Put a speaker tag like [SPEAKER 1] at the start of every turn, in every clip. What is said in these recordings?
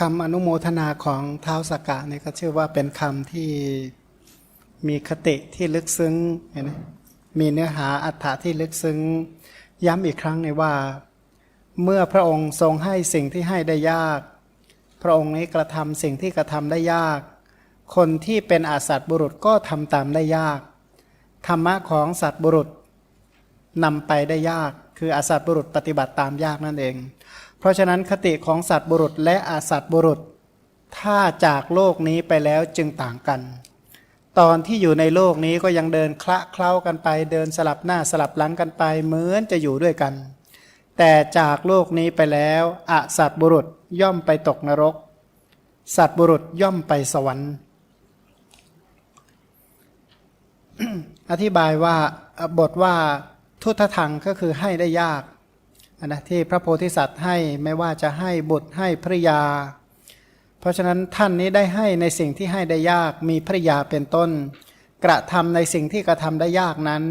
[SPEAKER 1] คำอนุโมทนาของเท้าสกกะเนี่ยก็ชื่อว่าเป็นคำที่มีคติที่ลึกซึ้งเห็นไหมมีเนื้อหาอัฏฐะที่ลึกซึ้ง ย้ำอีกครั้งในว่า เมื่อพระองค์ทรงให้สิ่งที่ให้ได้ยาก พระองค์นี้กระทำสิ่งที่กระทำได้ยาก คนที่เป็นอาสัตบุรุษก็ทำตามได้ยาก ธรรมะของสัตบุรุษนำไปได้ยาก คืออาสัตบุรุษปฏิบัติตามยากนั่นเอง เพราะฉะนั้นคติของสัตว์บุรุษและอาสัตว์บุรุษ ถ้าจากโลกนี้ไปแล้วจึงต่างกัน ตอนที่อยู่ในโลกนี้ก็ยังเดินคละเคล้ากันไป เดินสลับหน้าสลับหลังกันไปเหมือนจะอยู่ด้วยกัน แต่จากโลกนี้ไปแล้วอสัตว์บุรุษย่อมไปตกนรก สัตว์บุรุษย่อมไปสวรรค์ อธิบายว่าบทว่าทุตทังก็คือให้ได้ยาก นะที่พระโพธิสัตว์ให้ไม่ว่าจะให้บุตรให้ภริยา เพราะฉะนั้นท่านนี้ได้ให้ในสิ่งที่ให้ได้ยากมีภริยาเป็นต้น กระทำในสิ่งที่กระทำได้ยากนั้น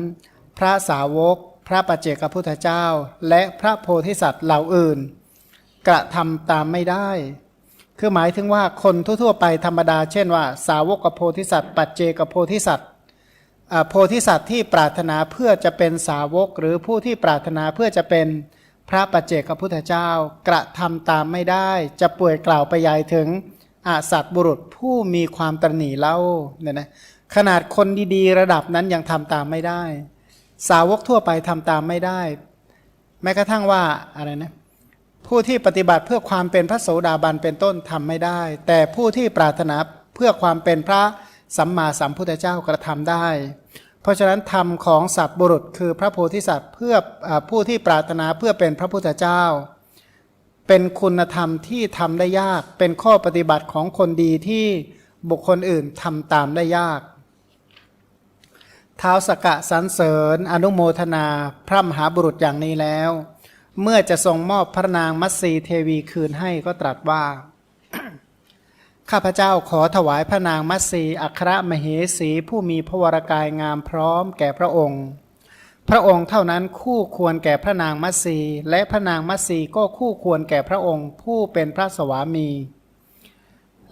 [SPEAKER 1] พระสาวก พระปัจเจกพุทธเจ้า และพระโพธิสัตว์เหล่าอื่น กระทำตามไม่ได้ คือหมายถึงว่าคนทั่วๆไปธรรมดา เช่นว่า สาวกกับโพธิสัตว์ ปัจเจกโพธิสัตว์อ่าโพธิสัตว์ที่ปรารถนาเพื่อจะเป็นสาวกหรือผู้ที่ปรารถนาเพื่อจะเป็น ระปัจเจกพุทธเจ้ากระทำตามไม่ได้ จะป่วยกล่าวไปยายถึงอาสัตบุรุษผู้มีความตรณีเล่าเนี่ยนะขนาดคนดีๆ ระดับนั้นยังทำตามไม่ได้ สาวกทั่วไปทำตามไม่ได้ แม้กระทั่งว่าอะไรนะผู้ที่ปฏิบัติเพื่อความเป็นพระโสดาบันเป็นต้นทำไม่ได้ แต่ผู้ที่ปรารถนาเพื่อความเป็นพระสัมมาสัมพุทธเจ้ากระทำได้ เพราะฉะนั้นธรรมของสัตว์บุรุษคือพระโพธิสัตว์เพื่ออผู้ที่ปรารถนาเพื่อเป็นพระพุทธเจ้า เป็นคุณธรรมที่ทำได้ยาก เป็นข้อปฏิบัติของคนดีที่บุคคลอื่นทำตามได้ยากท้าวสกกะสรรเสริญ อนุโมทนา พระมหาบุรุษอย่างนี้แล้ว เมื่อจะทรงมอบพระนางมัตสีเทวีคืนให้ก็ตรัสว่า ข้าพเจ้าขอถวายพระนางมัตสีอัครมเหสีผู้มีพระวรากายงามพร้อมแก่พระองค์ พระองค์เท่านั้นคู่ควรแก่พระนางมัตสีและพระนางมัตสีก็คู่ควรแก่พระองค์ผู้เป็นพระสวามี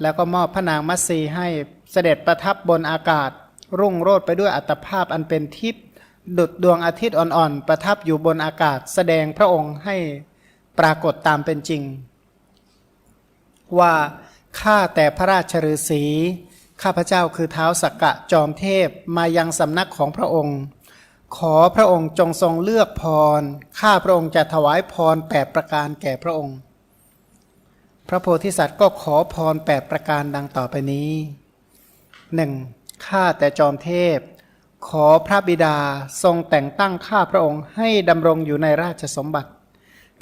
[SPEAKER 1] แล้วก็มอบพระนางมัตสีให้เสด็จประทับบนอากาศ รุ่งโรดไปด้วยอัตภาพอันเป็นทิพย์ดุดดวงอาทิตย์อ่อนๆ ประทับอยู่บนอากาศแสดงพระองค์ให้ปรากฏตามเป็นจริง ว่า ข้าแต่พระราชฤาษีข้าพเจ้าคือเท้าสักกะจอมเทพมายังสำนักของพระองค์ ขอพระองค์จงทรงเลือกพร ข้าพระองค์จะถวายพรแปดประการแก่พระองค์ พระโพธิสัตว์ก็ขอพรแปดประการดังต่อไปนี้หนึ่งข้าแต่จอมเทพ ขอพระบิดาทรงแต่งตั้งข้าพระองค์ให้ดำรงอยู่ในราชสมบัติ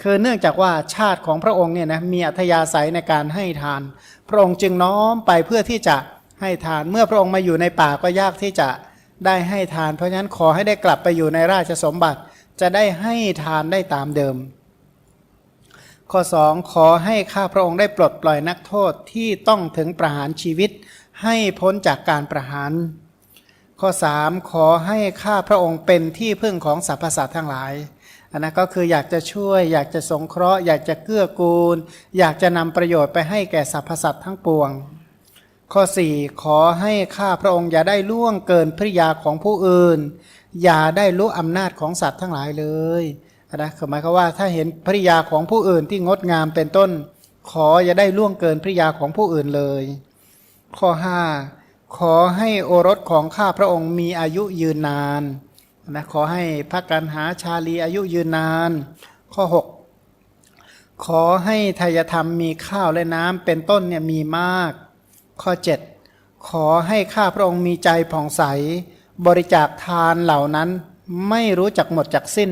[SPEAKER 1] คือเนื่องจากว่าชาติของพระองค์เนี่ยนะมีอัธยาศัยในการให้ทาน พระองค์จึงน้อมไปเพื่อที่จะให้ทาน เมื่อพระองค์มาอยู่ในป่าก็ยากที่จะได้ให้ทาน เพราะฉะนั้นขอให้ได้กลับไปอยู่ในราชสมบัติ จะได้ให้ทานได้ตามเดิม ข้อ 2 ขอให้ข้าพระองค์ได้ปลดปล่อยนักโทษที่ต้องถึงประหารชีวิต ให้พ้นจากการประหาร ข้อ 3 ขอให้ข้าพระองค์เป็นที่พึ่งของสรรพสัตว์ทั้งหลาย นนั้นก็คืออยากจะช่วย อยากจะสงเคราะห์ อยากจะเกื้อกูล อยากจะนำประโยชน์ไปให้แก่สรรพสัตว์ทั้งปวง ข้อ 4 ขอให้ข้าพระองค์อย่าได้ล่วงเกินพริยาของผู้อื่น อย่าได้รู้อำนาจของสัตว์ทั้งหลายเลยนะหมายความว่าถ้าเห็นภริยาของผู้อื่นที่งดงามเป็นต้น ขออย่าได้ล่วงเกินภริยาของผู้อื่นเลย ข้อ 5 ขอให้โอรสของข้าพระองค์มีอายุยืนนาน นะขอให้พระกันหาชาลีอายุยืนนาน ข้อ 6 ขอให้ทายธรรมมีข้าวและน้ำเป็นต้นเนี่ยมีมาก ข้อ 7 ขอให้ข้าพระองค์มีใจผ่องใส บริจาคทานเหล่านั้นไม่รู้จักหมดจักสิ้น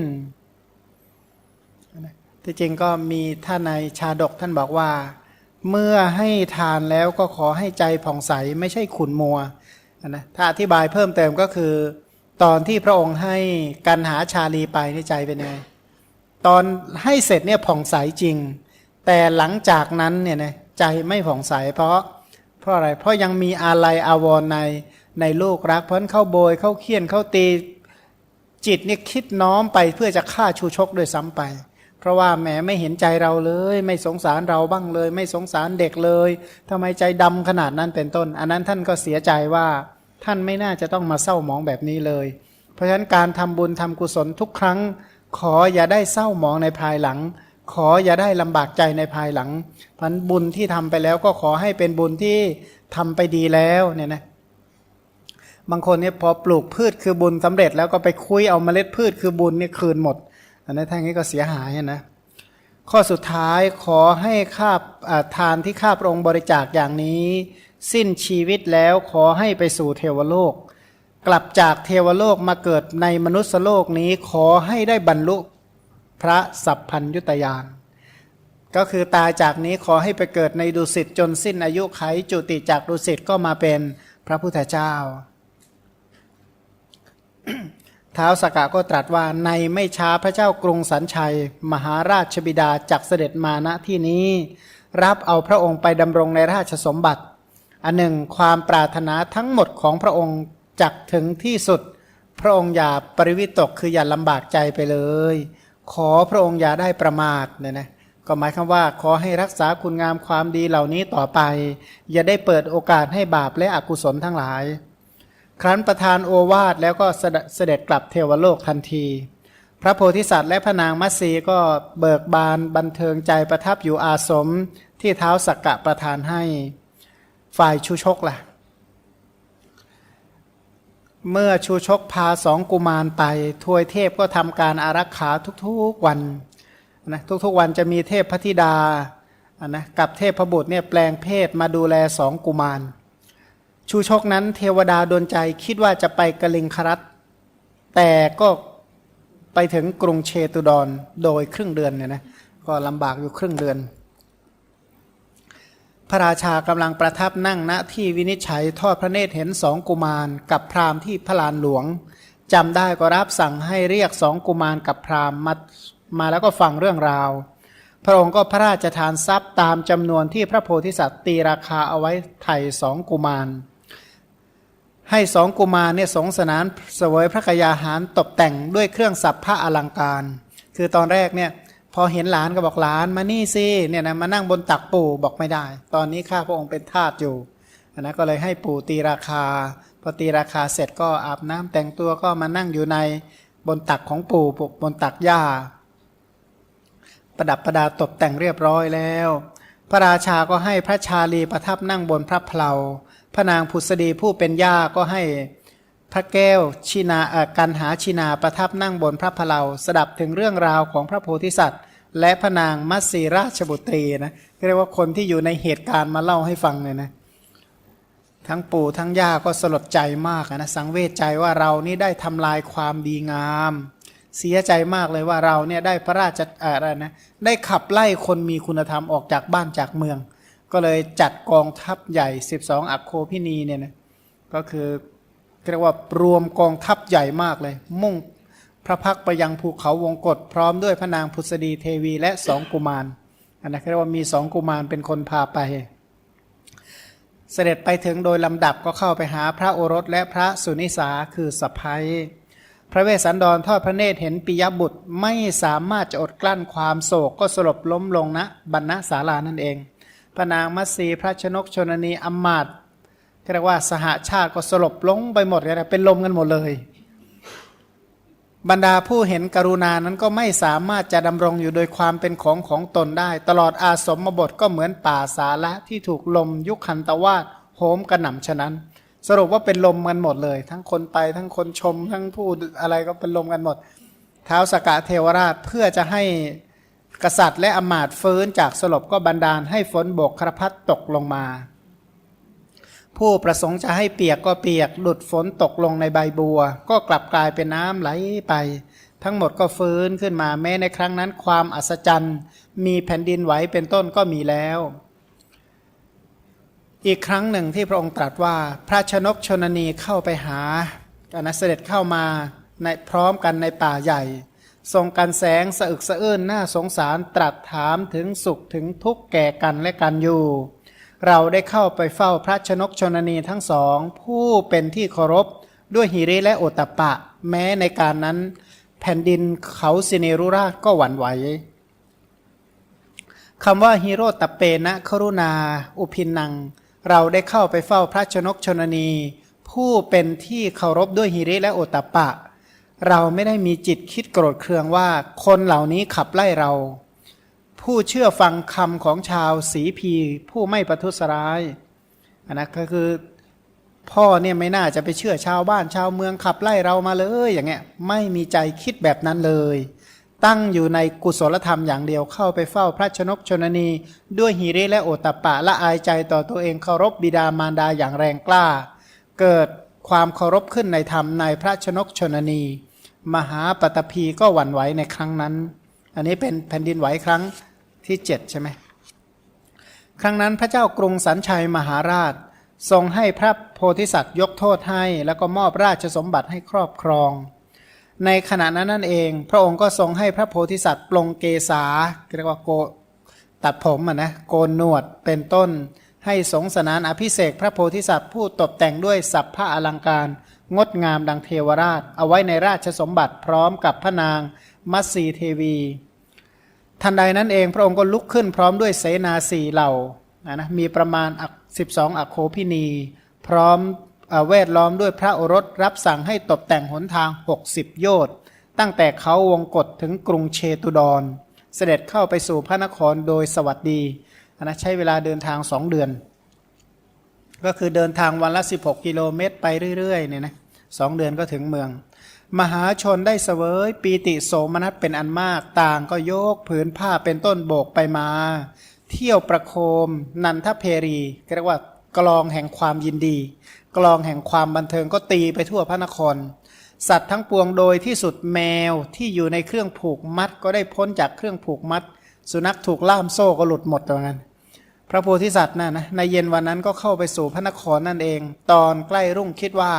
[SPEAKER 1] ที่จริงก็มีท่านในชาดกท่านบอกว่า เมื่อให้ทานแล้วก็ขอให้ใจผ่องใสไม่ใช่ขุนมัวนะถ้าอธิบายเพิ่มเติมก็คือ ตอนที่พระองค์ให้กันหาชาลีไปในใจเป็นไงตอนให้เสร็จเนี่ยผ่องใสจริง แต่หลังจากนั้นเนี่ยนะใจไม่ผ่องใสเพราะเพราะอะไรเพราะยังมีอาลัยอาวรณ์ในในลูกรัก เพราะเข้าโบยเข้าเคี่ยนเข้าตีจิตเนี่ยคิดน้อมไปเพื่อจะฆ่าชูชกโดยซ้ำไป เพราะว่าแหมไม่เห็นใจเราเลย ไม่สงสารเราบ้างเลย ไม่สงสารเด็กเลยทำไมใจดำขนาดนั้นเป็นต้น อันนั้นท่านก็เสียใจว่า ท่านไม่น่าจะต้องมาเศร้าหมองแบบนี้เลย เพราะฉะนั้นการทำบุญทำกุศลทุกครั้ง ขออย่าได้เศร้าหมองในภายหลัง ขออย่าได้ลำบากใจในภายหลังพันบุญที่ทำไปแล้วก็ขอให้เป็นบุญที่ทำไปดีแล้วเนี่ยนะบางคนเนี่ยพอปลูกพืชคือบุญสำเร็จแล้วก็ไปคุยเอาเมล็ดพืชคือบุญเนี่ยคืนหมด อันนั้นทั้งนี้ก็เสียหายนะข้อสุดท้ายขอให้ข้าอ่าทานที่ข้าพระองค์บริจาคอย่างนี้ สิ้นชีวิตแล้วขอให้ไปสู่เทวโลก กลับจากเทวโลกมาเกิดในมนุษยโลกนี้ขอให้ได้บรรลุพระสัพพัญยุตยานก็คือตายจากนี้ขอให้ไปเกิดในดุสิตจนสิ้นอายุไขจุติจากดุสิตก็มาเป็นพระพุทธเจ้า ท้าวสกกะก็ตรัสว่าในไม่ช้าพระเจ้ากรุงสันชัย มหาราชบิดาจักเสด็จมาณที่นี้ รับเอาพระองค์ไปดำรงในราชสมบัติ อันหนึ่งความปรารถนาทั้งหมดของพระองค์จักถึงที่สุด พระองค์อย่าปริวิตกคืออย่าลำบากใจไปเลย ขอพระองค์อย่าได้ประมาทเนี่ยนะก็หมายคำว่า ขอให้รักษาคุณงามความดีเหล่านี้ต่อไป อย่าได้เปิดโอกาสให้บาปและอกุศลทั้งหลาย ครั้นประทานโอวาทแล้วก็เสด็จกลับเทวโลกทันที พระโพธิสัตว์และพระนางมัตสีก็เบิกบานบันเทิงใจประทับอยู่อาสมที่เท้าสักกะประทานให้ ฝ่ายชูชกล่ะ เมื่อชูชกพาสองกุมารไป ทวยเทพก็ทำการอารักขาทุกๆวันนะทุกๆวันจะมีเทพพธิดาอะนะกับเทพพบุตรเนี่ยแปลงเพศมาดูแลสองกุมาร ชูชกนั้นเทวดาโดนใจคิดว่าจะไปกลิงครัตแต่ก็ไปถึงกรุงเชตุดรโดยครึ่งเดือนเนี่ยนะก็ลำบากอยู่ครึ่งเดือน พระราชากำลังประทับนั่งณที่วินิจฉัยทอดพระเนตรเห็นสองกุมารกับพราหมณ์ที่พระลานหลวงจำได้ก็รับสั่งให้เรียกสองกุมารกับพราหมณ์มามาแล้วก็ฟังเรื่องราว พระองค์ก็พระราชทานทรัพย์ตามจำนวนที่พระโพธิสัตว์ตีราคาเอาไว้ไถ่สองกุมาร ให้สองกุมารเนี่ยสงสนานเสวยพระกยาหารตกแต่งด้วยเครื่องสัพพะอลังการ คือตอนแรกเนี่ย พอเห็นหลานก็บอกหลานมานี่สิเนี่ยนะมานั่งบนตักปู่บอกไม่ได้ ตอนนี้ข้าพระองค์เป็นทาสอยู่นะก็เลยให้ปู่ตีราคา พอตีราคาเสร็จก็อาบน้ำแต่งตัวก็มานั่งอยู่ในบนตักของปู่บนตักหญ้าประดับประดาตกแต่งเรียบร้อยแล้ว พระราชาก็ให้พระชาลีประทับนั่งบนพระเพลาพระนางผุษดีผู้เป็นย่าก็ให้พระแก้วชินาอ่อกันหาชินาประทับนั่งบนพระเพลาสดับถึงเรื่องราวของพระโพธิสัตว์ และพระนางมัตสีราชบุตรีนะเรียกว่าคนที่อยู่ในเหตุการณ์มาเล่าให้ฟังเลยนะทั้งปู่ทั้งย่าก็สลดใจมากนะสังเวชใจว่าเรานี่ได้ทำลายความดีงาม เสียใจมากเลยว่าเราเนี่ยได้พระราชอะไรนะได้ขับไล่คนมีคุณธรรมออกจากบ้านจากเมือง ก็เลยจัดกองทัพใหญ่ 12 อัคโคพินีเนี่ยนะก็คือเรียกว่ารวมกองทัพใหญ่มากเลย มุ่ง พระพักไปยังภูเขาวงกฏพร้อมด้วยพระนางพุษดีเทวีและสองกุมารอันนั้นเรียกว่ามีสองกุมารเป็นคนพาไป เสด็จไปถึงโดยลำดับก็เข้าไปหาพระโอรสและพระสุนิสาคือสะพ้ยพระเวสสันดรทอดพระเนตรเห็นปิยบุตรไม่สามารถจะอดกลั้นความโศกก็สลบล้มลงณบรรณศาลานั่นเองพระนางมัตสีพระชนกชนนีอมมาตเรียกว่าสหาชาติก็สลบลงไปหมดเลยนะเป็นลมกันหมดเลย บรรดาผู้เห็นกรุณานั้นก็ไม่สามารถจะดำรงอยู่โดยความเป็นของของตนได้ ตลอดอาสมบทก็เหมือนป่าสาละที่ถูกลมยุคคันตวาดโหมกระหน่ำฉะนั้น สรุปว่าเป็นลมกันหมดเลย ทั้งคนไปทั้งคนชม ทั้งผู้อะไรก็เป็นลมกันหมด เท้าวสกะเทวราชเพื่อจะให้กษัตริย์และอมาตย์ฟื้นจากสลบก็บันดาลให้ฝนโบกครพัดตกลงมา ผู้ประสงค์จะให้เปียกก็เปียก หลุดฝนตกลงในใบบัว ก็กลับกลายเป็นน้ำไหลไป ทั้งหมดก็ฟื้นขึ้นมาแม้ในครั้งนั้นความอัศจรรย์ มีแผ่นดินไหวเป็นต้นก็มีแล้ว อีกครั้งหนึ่งที่พระองค์ตรัสว่าพระชนกชนนีเข้าไปหาอนนะเสด็จเข้ามาในพร้อมกันในป่าใหญ่ ทรงกันแสงสะอึกสะอื้นน่าสงสารตรัสถามถึงสุขถึงทุกข์แก่กันและกันอยู่ เราได้เข้าไปเฝ้าพระชนกชนนีทั้งสอง ผู้เป็นที่เคารพด้วยหิริและโอตปะ แม้ในการนั้น แผ่นดินเขาสิเนรุราชก็หวั่นไหวคำว่าฮีโร่ตเปนะครุณา อุพินัง เราได้เข้าไปเฝ้าพระชนกชนนี ผู้เป็นที่เคารพด้วยฮิริและโอตปะ เราไม่ได้มีจิตคิดโกรธเคืองว่า คนเหล่านี้ขับไล่เรา ผู้เชื่อฟังคำของชาวสีพี ผู้ไม่ประทุษร้ายอันนะก็คือพ่อเนี่ยไม่น่าจะไปเชื่อชาวบ้านชาวเมืองขับไล่เรามาเลย อย่างเงี้ยไม่มีใจคิดแบบนั้นเลย ตั้งอยู่ในกุศลธรรมอย่างเดียวเข้าไปเฝ้าพระชนกชนนี ด้วยหิริและโอตตปปะละอายใจต่อตัวเองเคารพบิดามารดาอย่างแรงกล้า เกิดความเคารพขึ้นในธรรมในพระชนกชนนี มหาปตพีก็หวั่นไหวในครั้งนั้น อันนี้เป็นแผ่นดินไหวครั้ง ที่เจ็ดใช่ไหมครั้งนั้นพระเจ้ากรุงสันชัยมหาราช ทรงให้พระโพธิสัตว์ยกโทษให้ แล้วก็มอบราชสมบัติให้ครอบครอง ในขณะนั้นนั่นเอง พระองค์ก็ทรงให้พระโพธิสัตว์ปลงเกษาเรียกว่าโกตัดผมอะนะโกนหนวดเป็นต้น ให้สงสนานอภิเษกพระโพธิสัตว์ผู้ตกแต่งด้วยสัพพะอลังการ งดงามดังเทวราช เอาไว้ในราชสมบัติพร้อมกับพระนางมัตสีเทวี ทันใดนั้นเองพระองค์ก็ลุกขึ้นพร้อมด้วยเสนาสี่เหล่านะนะมีประมาณสิบสองอโคพินี พร้อมเอ่อแวดล้อมด้วยพระโอรสรับสั่งให้ตกแต่งหนทาง 60 โยชน์ตั้งแต่เขาวงกฏถึงกรุงเชตุดร เสด็จเข้าไปสู่พระนครโดยสวัสดีนนะใช้เวลาเดินทางสองเดือน ก็คือเดินทางวันละ 16 กิโลเมตรไปเรื่อยๆเนี่ยนะสองเดือนก็ถึงเมือง มหาชนได้เสวยปีติโสมนัสเป็นอันมากต่างก็โยกผืนผ้าเป็นต้นโบกไปมา เที่ยวประโคม นันทเพรีเรียกว่ากลองแห่งความยินดี กลองแห่งความบันเทิงก็ตีไปทั่วพระนคร สัตว์ทั้งปวงโดยที่สุดแมวที่อยู่ในเครื่องผูกมัดก็ได้พ้นจากเครื่องผูกมัด สุนัขถูกล่ามโซ่ก็หลุดหมดตรงนั้น พระโพธิสัตว์น่ะนะในเย็นวันนั้นก็เข้าไปสู่พระนครนั่นเอง ตอนใกล้รุ่งคิดว่า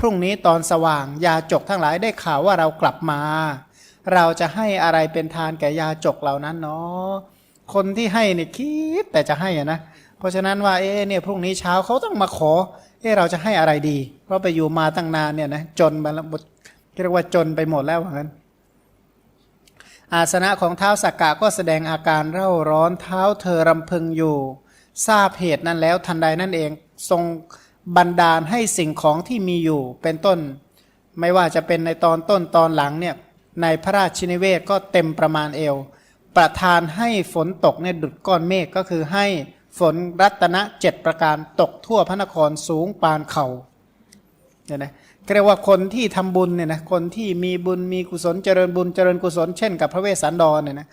[SPEAKER 1] พรุ่งนี้ตอนสว่างยาจกทั้งหลายได้ข่าวว่าเรากลับมา เราจะให้อะไรเป็นทานแก่ยาจกเหล่านั้นเนาะคนที่ให้เนี่ยคิดแต่จะให้อะนะเพราะฉะนั้นว่าเอ๊ะเนี่ยพรุ่งนี้เช้าเขาต้องมาขอเอ๊ะเราจะให้อะไรดี เพราะไปอยู่มาตั้งนานเนี่ยนะจนไปแล้วหมดเรียกว่าจนไปหมดแล้วเหมือนกันอาสนะของเท้าสักกะก็แสดงอาการเร่าร้อนเท้าเธอรำพึงอยู่ ทราบเหตุนั้นแล้วทันใดนั่นเองทรง บันดาลให้สิ่งของที่มีอยู่เป็นต้น ไม่ว่าจะเป็นในตอนต้นตอนหลังเนี่ยในพระราชินิเวศก็เต็มประมาณเอว ประทานให้ฝนตกเนี่ยดุดก้อนเมฆก็คือให้ฝนรัตนะเจ็ดประการตกทั่วพระนครสูงปานเขาเนี่ยนะเรียกว่าคนที่ทำบุญเนี่ยนะคนที่มีบุญมีกุศลเจริญบุญเจริญกุศลเช่นกับพระเวสสันดรเนี่ยนะ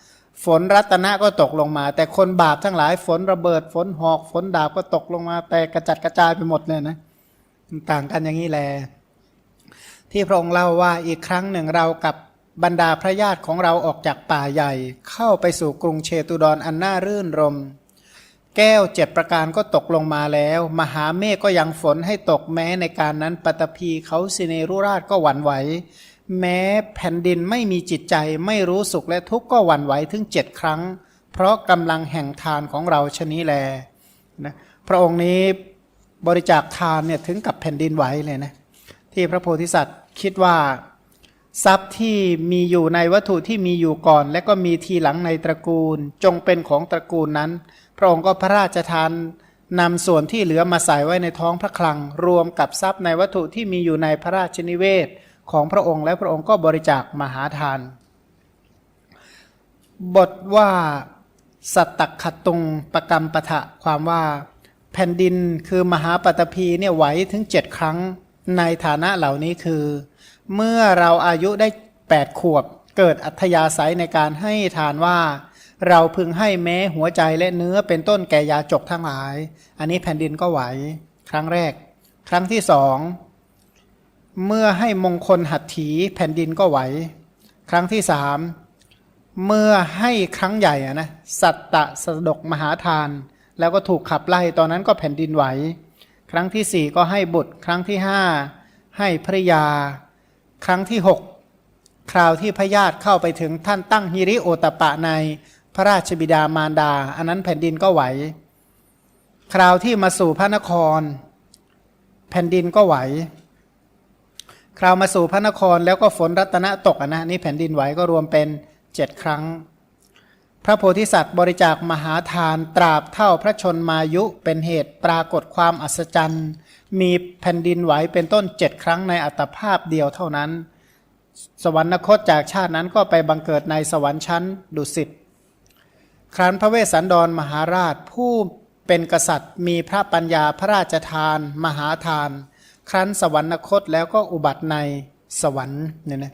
[SPEAKER 1] ฝนรัตนะก็ตกลงมา แต่คนบาปทั้งหลายฝนระเบิดฝนหอกฝนดาบก็ตกลงมา แต่กระจัดกระจายไปหมดเลยนะมันต่างกันอย่างนี้แหละที่พระองค์เล่าว่าอีกครั้งหนึ่งเรากับบรรดาพระญาติของเราออกจากป่าใหญ่ เข้าไปสู่กรุงเชตุดรอันน่ารื่นรม แก้วเจ็ดประการก็ตกลงมาแล้ว มหาเมฆก็ยังฝนให้ตกแม้ในการนั้นปัตตภีเขาสิเนรุราชก็หวั่นไหว แม้แผ่นดินไม่มีจิตใจไม่รู้สุขและทุกข์ก็หวั่นไหวถึงเจ็ดครั้ง เพราะกำลังแห่งทานของเราชนี้แลนะพระองค์นี้บริจาคทานเนี่ยถึงกับแผ่นดินไหวเลยนะที่พระโพธิสัตว์คิดว่า ทรัพย์ที่มีอยู่ในวัตถุที่มีอยู่ก่อน และก็มีทีหลังในตระกูล จงเป็นของตระกูลนั้น พระองค์ก็พระราชทานนำส่วนที่เหลือมาใส่ไว้ในท้องพระคลัง รวมกับทรัพย์ในวัตถุที่มีอยู่ในพระราชนิเวศ ของพระองค์และพระองค์ก็บริจาคมหาทาน บทว่าสัตตขตุงประกรรมปะทะความว่าแผ่นดินคือมหาปตภีเนี่ยไหวถึงเจ็ดครั้งในฐานะเหล่านี้คือ เมื่อเราอายุได้แปดขวบ เกิดอัธยาศัยในการให้ทานว่า เราพึงให้แม้หัวใจและเนื้อเป็นต้นแก่ยาจกทั้งหลาย อันนี้แผ่นดินก็ไหว ครั้งแรก ครั้งที่สอง เมื่อให้มงคลหัตถีแผ่นดินก็ไหว ครั้งที่สามเมื่อให้ครั้งใหญ่อะนะสัตตะสดกมหาทาน แล้วก็ถูกขับไล่ตอนนั้นก็แผ่นดินไหว ครั้งที่สี่ก็ให้บุตร ครั้งที่ห้าให้ภริยา ครั้งที่หกคราวที่พญาติเข้าไปถึงท่านตั้งฮิริโอตปะในพระราชบิดามารดา อันนั้นแผ่นดินก็ไหว คราวที่มาสู่พระนคร แผ่นดินก็ไหว คราวมาสู่พระนครแล้วก็ฝนรัตนะตกนะนี่แผ่นดินไหวก็รวมเป็นเจ็ดครั้ง พระโพธิสัตว์บริจาคมหาทานตราบเท่าพระชนมายุเป็นเหตุปรากฏความอัศจรรย์ มีแผ่นดินไหวเป็นต้นเจ็ดครั้งในอัตภาพเดียวเท่านั้น สวรรคตจากชาตินั้นก็ไปบังเกิดในสวรรค์ชั้นดุสิตครั้นพระเวสสันดรมหาราชผู้เป็นกษัตริย์ มีพระปัญญาพระราชทาน มหาทาน ครั้นสวรรคตแล้วก็อุบัติในสวรรค์เนี่ยนะ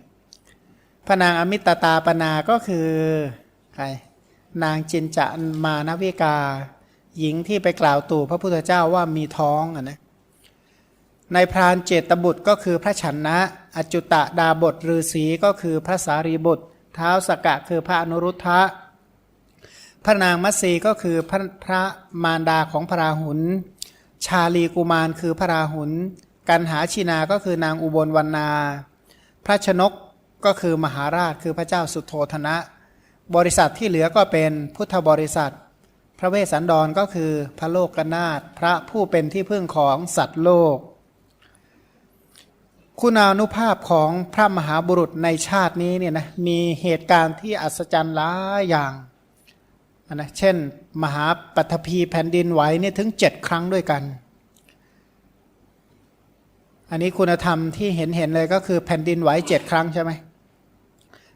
[SPEAKER 1] พระนางอมิตตาปนาก็คือใครนางจินจะมานวิกา หญิงที่ไปกล่าวตู่พระพุทธเจ้าว่ามีท้องอะนะในพรานเจตบุตรก็คือพระฉันนะ อจุตะดาบทฤาษีก็คือพระสารีบุตร เท้าสกกะคือพระอนุรุทธะพระนางมัตสีก็คือพระพระมารดาของพระราหุล ชาลีกุมารคือพระราหุล กันหาชินาก็คือนางอุบลวรรณา พระชนกก็คือมหาราชคือพระเจ้าสุโธธนะ บริษัทที่เหลือก็เป็นพุทธบริษัท พระเวสสันดรก็คือพระโลกนาถพระผู้เป็นที่พึ่งของสัตว์โลก คุณานุภาพของพระมหาบุรุษในชาตินี้เนี่ยนะมีเหตุการณ์ที่อัศจรรย์หลายอย่างนะเช่น มหาปัทภีแผ่นดินไหวเนี่ยถึงเจ็ดครั้งด้วยกัน อันนี้คุณธรรมที่เห็นเห็นเลยก็คือแผ่นดินไหวเจ็ดครั้งใช่ไหม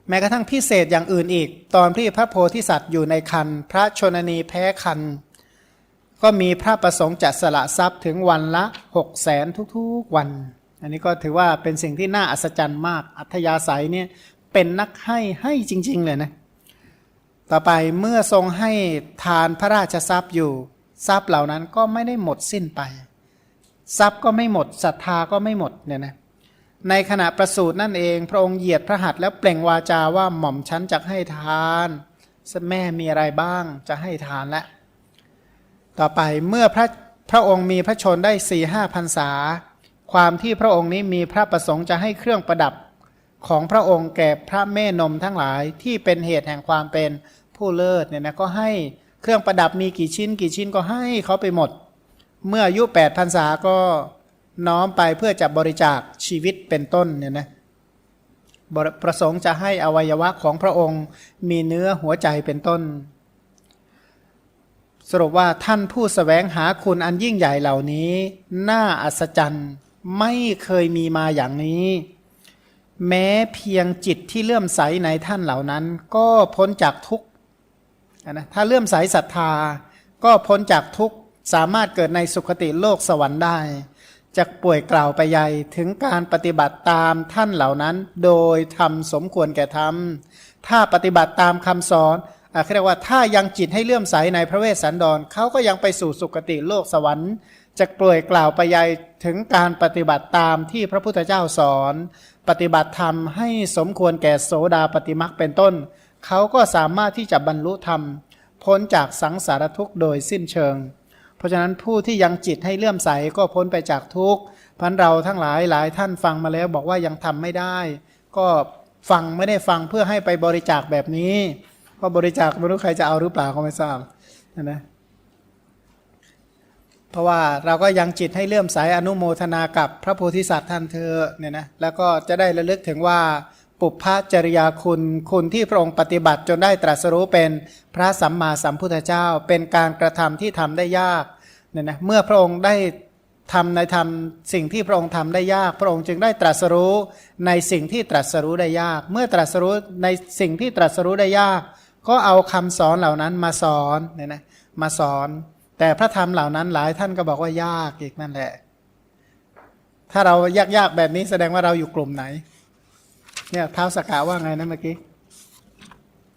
[SPEAKER 1] แม้กระทั่งพิเศษอย่างอื่นอีก ตอนที่พระโพธิสัตว์อยู่ในคัน พระชนนีแพ้คัน ก็มีพระประสงค์จัดสละทรัพย์ถึงวันละหกแสนทุกๆวัน อันนี้ก็ถือว่าเป็นสิ่งที่น่าอัศจรรย์มาก อัธยาศัยเนี่ยเป็นนักให้ให้จริง ๆ เลยนะ ต่อไปเมื่อทรงให้ทานพระราชทรัพย์อยู่ ทรัพย์เหล่านั้นก็ไม่ได้หมดสิ้นไป ทรัพย์ก็ไม่หมดศรัทธาก็ไม่หมดเนี่ยนะในขณะประสูตินั่นเอง พระองค์เหยียดพระหัตถ์แล้วเปล่งวาจาว่าหม่อมชั้นจะให้ทานแม่มีอะไรบ้างจะให้ทานและ ต่อไปเมื่อพระพระองค์มีพระชนได้สี่ห้าพรรษา ความที่พระองค์นี้มีพระประสงค์จะให้เครื่องประดับของพระองค์แก่พระแม่นมทั้งหลายที่เป็นเหตุแห่งความเป็นผู้เลิศเนี่ยนะก็ให้เครื่องประดับมีกี่ชิ้น กี่ชิ้นก็ให้เขาไปหมด เมื่ออายุแปดพรรษาก็น้อมไปเพื่อจะบริจาคชีวิตเป็นต้นเนี่ยนะประสงค์จะให้อวัยวะของพระองค์มีเนื้อหัวใจเป็นต้น สรุปว่าท่านผู้สแสวงหาคุณอันยิ่งใหญ่เหล่านี้ น่าอัศจรรย์ไม่เคยมีมาอย่างนี้ แม้เพียงจิตที่เลื่อมใสในท่านเหล่านั้น ก็พ้นจากทุกข์นะถ้าเลื่อมใสศรัทธา ก็พ้นจากทุกข์ สามารถเกิดในสุคติโลกสวรรค์ได้จะป่วยกล่าวไปใหญ่ถึงการปฏิบัติตามท่านเหล่านั้น โดยทำสมควรแก่ทำถ้าปฏิบัติตามคำสอนอะเรียกว่าถ้ายังจิตให้เลื่อมใสในพระเวสสันดรเขาก็ยังไปสู่สุคติโลกสวรรค์จะป่วยกล่าวไปใหญ่ถึงการปฏิบัติตามที่พระพุทธเจ้าสอน ปฏิบัติธรรมให้สมควรแก่โสดาปฏิมักเป็นต้นเขาก็สามารถที่จะบรรลุธรรม พ้นจากสังสารทุกข์โดยสิ้นเชิง เพราะฉะนั้นผู้ที่ยังจิตให้เลื่อมใสก็พ้นไปจากทุกข์พันเราทั้งหลายหลายท่านฟังมาแล้วบอกว่ายังทำไม่ได้ ก็ฟังไม่ได้ฟังเพื่อให้ไปบริจาคแบบนี้ก็บริจาคไม่รู้ใครจะเอาหรือเปล่าก็ไม่ทราบนะเพราะว่าเราก็ยังจิตให้เลื่อมใสอนุโมทนากับพระโพธิสัตว์ท่านเธอเนี่ยนะแล้วก็จะได้ระลึกถึงว่า ปุพพจริยาคุณคุณที่พระองค์ปฏิบัติจนได้ตรัสรู้เป็นพระสัมมาสัมพุทธเจ้า เป็นการกระทำที่ทำได้ยากเนี่ยนะเมื่อพระองค์ได้ทำในทำสิ่งที่พระองค์ทำได้ยาก พระองค์จึงได้ตรัสรู้ในสิ่งที่ตรัสรู้ได้ยาก เมื่อตรัสรู้ในสิ่งที่ตรัสรู้ได้ยาก ก็เอาคำสอนเหล่านั้นมาสอนเนี่ยนะมาสอน แต่พระธรรมเหล่านั้นหลายท่านก็บอกว่ายากอีกนั่นแหละ ถ้าเรายากๆแบบนี้แสดงว่าเราอยู่กลุ่มไหน เนี่ยเท้าสกาว่าไงนะเมื่อกี้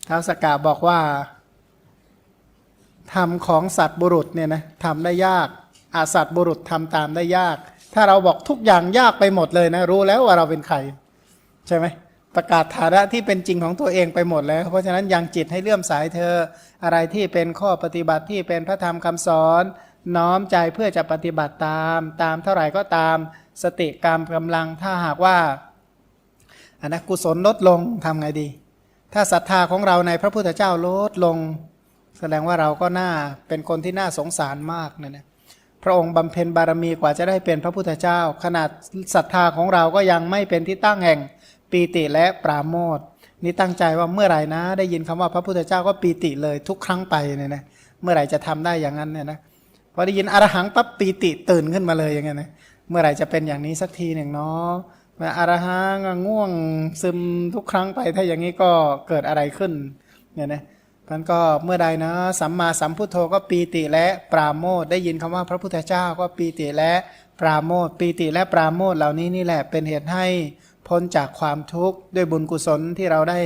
[SPEAKER 1] เท้าสกาบอกว่าทำของสัตว์บุรุษเนี่ยนะทำได้ยากอาสัตว์บุรุษทำตามได้ยาก ถ้าเราบอกทุกอย่างยากไปหมดเลยนะ รู้แล้วว่าเราเป็นใคร ใช่ไหมประกาศฐานะที่เป็นจริงของตัวเองไปหมดแล้ว เพราะฉะนั้นยังจิตให้เลื่อมสายเธอ อะไรที่เป็นข้อปฏิบัติที่เป็นพระธรรมคำสอน น้อมใจเพื่อจะปฏิบัติตาม ตามเท่าไหร่ก็ตาม สติกรรมกำลังถ้าหากว่า อันนะกุศลลดลงทำไงดี ถ้าศรัทธาของเราในพระพุทธเจ้าลดลง แสดงว่าเราก็น่าเป็นคนที่น่าสงสารมากนะเนี่ยพระองค์บำเพ็ญบารมีกว่าจะได้เป็นพระพุทธเจ้า ขนาดศรัทธาของเราก็ยังไม่เป็นที่ตั้งแห่งปีติและปราโมทนี่ตั้งใจว่าเมื่อไหร่นะ ได้ยินคำว่าพระพุทธเจ้าก็ปีติเลยทุกครั้งไปเนี่ยนะเมื่อไหร่จะทำได้อย่างนั้นเนี่ยนะพอได้ยินอรหังปั๊บปีติตื่นขึ้นมาเลยอย่างเงี้ยนะเมื่อไหร่จะเป็นอย่างนี้สักทีหนึ่งเนาะ มาอรหังง่วงซึมทุกครั้งไปถ้าอย่างนี้ก็เกิดอะไรขึ้นเนี่ยนะท่านก็เมื่อใดนะสัมมาสัมพุทโธก็ปีติและปราโมทได้ยินคำว่าพระพุทธเจ้าก็ปีติและปราโมทปีติและปราโมทเหล่านี้นี่แหละเป็นเหตุให้พ้นจากความทุกข์ด้วยบุญกุศลที่เราได้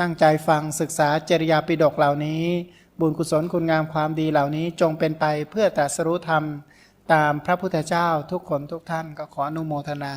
[SPEAKER 1] ตั้งใจฟังศึกษาจริยาปิฎกเหล่านี้ บุญกุศลคุณงามความดีเหล่านี้จงเป็นไปเพื่อตรัสรู้ธรรม ตามพระพุทธเจ้าทุกคนทุกท่านก็ขออนุโมทนา